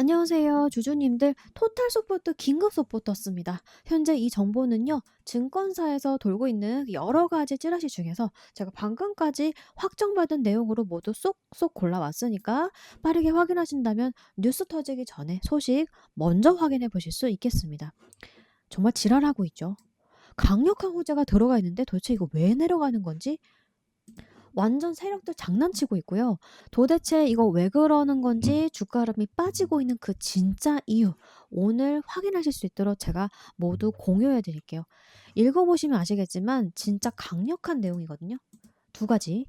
안녕하세요. 주주님들 토탈 소포트 긴급 소포 떴습니다. 현재 이 정보는요. 증권사에서 돌고 있는 여러 가지 찌라시 중에서 제가 방금까지 확정받은 내용으로 모두 쏙쏙 골라왔으니까 빠르게 확인하신다면 뉴스 터지기 전에 소식 먼저 확인해 보실 수 있겠습니다. 정말 지랄하고 있죠. 강력한 호재가 들어가 있는데 도대체 이거 왜 내려가는 건지 완전 세력들 장난치고 있고요. 도대체 이거 왜 그러는 건지 주가 흐름이 빠지고 있는 그 진짜 이유 오늘 확인하실 수 있도록 제가 모두 공유해 드릴게요. 읽어보시면 아시겠지만 진짜 강력한 내용이거든요. 두 가지.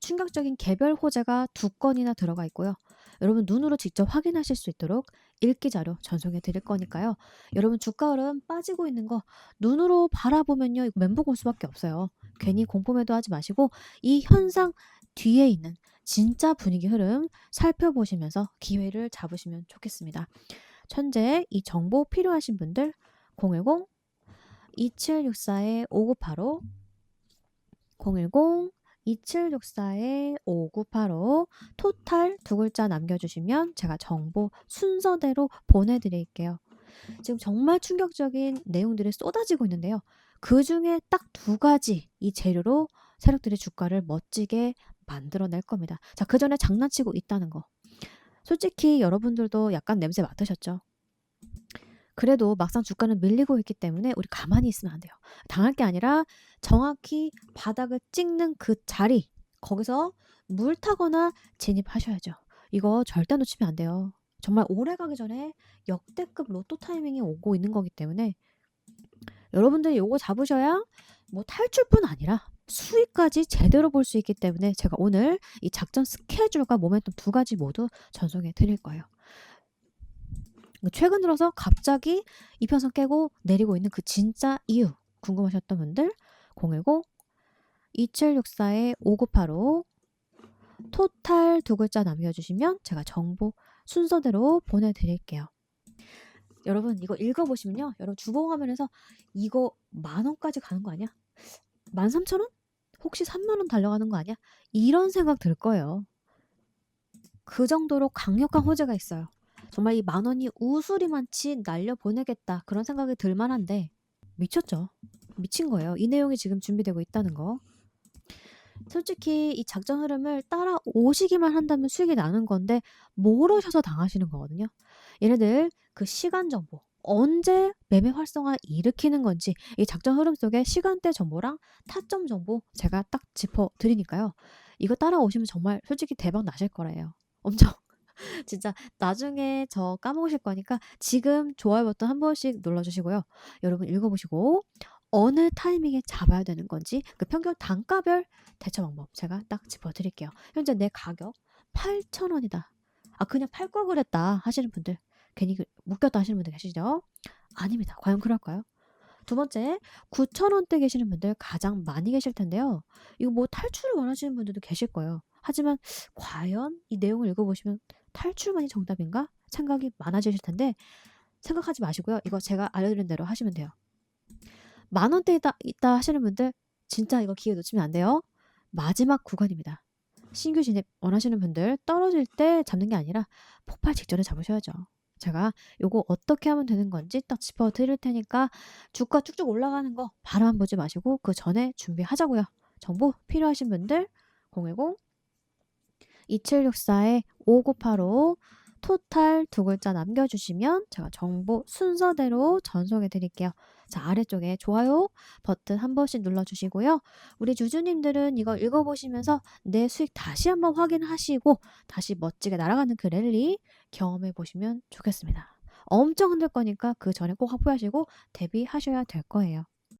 충격적인 개별 호재가 두 건이나 들어가 있고요. 여러분 눈으로 직접 확인하실 수 있도록 읽기 자료 전송해 드릴 거니까요. 여러분 주가 흐름 빠지고 있는 거 눈으로 바라보면요. 멘붕 올 수밖에 없어요. 괜히 공포매도 하지 마시고 이 현상 뒤에 있는 진짜 분위기 흐름 살펴보시면서 기회를 잡으시면 좋겠습니다. 현재 이 정보 필요하신 분들 010 2764의 5985 010 2764의 5985 토탈 두 글자 남겨주시면 제가 정보 순서대로 보내드릴게요. 지금 정말 충격적인 내용들이 쏟아지고 있는데요. 그 중에 딱 두 가지 이 재료로 세력들의 주가를 멋지게 만들어낼 겁니다. 자, 그 전에 장난치고 있다는 거. 솔직히 여러분들도 약간 냄새 맡으셨죠? 그래도 막상 주가는 밀리고 있기 때문에 우리 가만히 있으면 안 돼요. 당할 게 아니라 정확히 바닥을 찍는 그 자리, 거기서 물 타거나 진입하셔야죠. 이거 절대 놓치면 안 돼요. 정말 오래 가기 전에 역대급 로또 타이밍이 오고 있는 거기 때문에 여러분들이 요거 잡으셔야 뭐 탈출뿐 아니라 수익까지 제대로 볼 수 있기 때문에 제가 오늘 이 작전 스케줄과 모멘텀 두 가지 모두 전송해 드릴 거예요. 최근 들어서 갑자기 이평선 깨고 내리고 있는 그 진짜 이유 궁금하셨던 분들 010 2764의 5985 토탈 두 글자 남겨주시면 제가 정보 순서대로 보내드릴게요. 여러분 이거 읽어보시면요. 여러분 주봉 화면에서 이거 만 원까지 가는 거 아니야? 만 삼천 원? 혹시 3만 원 달려가는 거 아니야? 이런 생각 들 거예요. 그 정도로 강력한 호재가 있어요. 정말 이 만 원이 우수리만치 날려 보내겠다 그런 생각이 들 만한데 미쳤죠. 미친 거예요. 이 내용이 지금 준비되고 있다는 거. 솔직히 이 작전 흐름을 따라오시기만 한다면 수익이 나는 건데 모르셔서 당하시는 거거든요. 얘네들 그 시간 정보 언제 매매 활성화 일으키는 건지 이 작전 흐름 속에 시간대 정보랑 타점 정보 제가 딱 짚어 드리니까요. 이거 따라오시면 정말 솔직히 대박 나실 거래요. 엄청 진짜 나중에 저 까먹으실 거니까 지금 좋아요 버튼 한 번씩 눌러주시고요. 여러분 읽어보시고 어느 타이밍에 잡아야 되는 건지 그 평균 단가별 대처 방법 제가 딱 짚어드릴게요. 현재 내 가격 8,000원이다. 아 그냥 팔 걸 그랬다 하시는 분들 괜히 그 묶였다 하시는 분들 계시죠? 아닙니다. 과연 그럴까요? 두 번째, 9,000원대 계시는 분들 가장 많이 계실 텐데요. 이거 뭐 탈출을 원하시는 분들도 계실 거예요. 하지만 과연 이 내용을 읽어보시면 탈출만이 정답인가? 생각이 많아지실 텐데 생각하지 마시고요. 이거 제가 알려드린 대로 하시면 돼요. 만 원대 있다, 있다 하시는 분들 진짜 이거 기회 놓치면 안 돼요. 마지막 구간입니다. 신규 진입 원하시는 분들 떨어질 때 잡는 게 아니라 폭발 직전에 잡으셔야죠. 제가 요거 어떻게 하면 되는 건지 딱 짚어 드릴 테니까 주가 쭉쭉 올라가는 거 바로만 보지 마시고 그 전에 준비하자고요. 정보 필요하신 분들 010 2764에 5985 토탈 두 글자 남겨주시면 제가 정보 순서대로 전송해 드릴게요. 자, 아래쪽에 좋아요 버튼 한 번씩 눌러주시고요. 우리 주주님들은 이거 읽어보시면서 내 수익 다시 한번 확인하시고 다시 멋지게 날아가는 그 랠리 경험해 보시면 좋겠습니다. 엄청 흔들 거니까 그 전에 꼭 확보하시고 대비하셔야 될 거예요.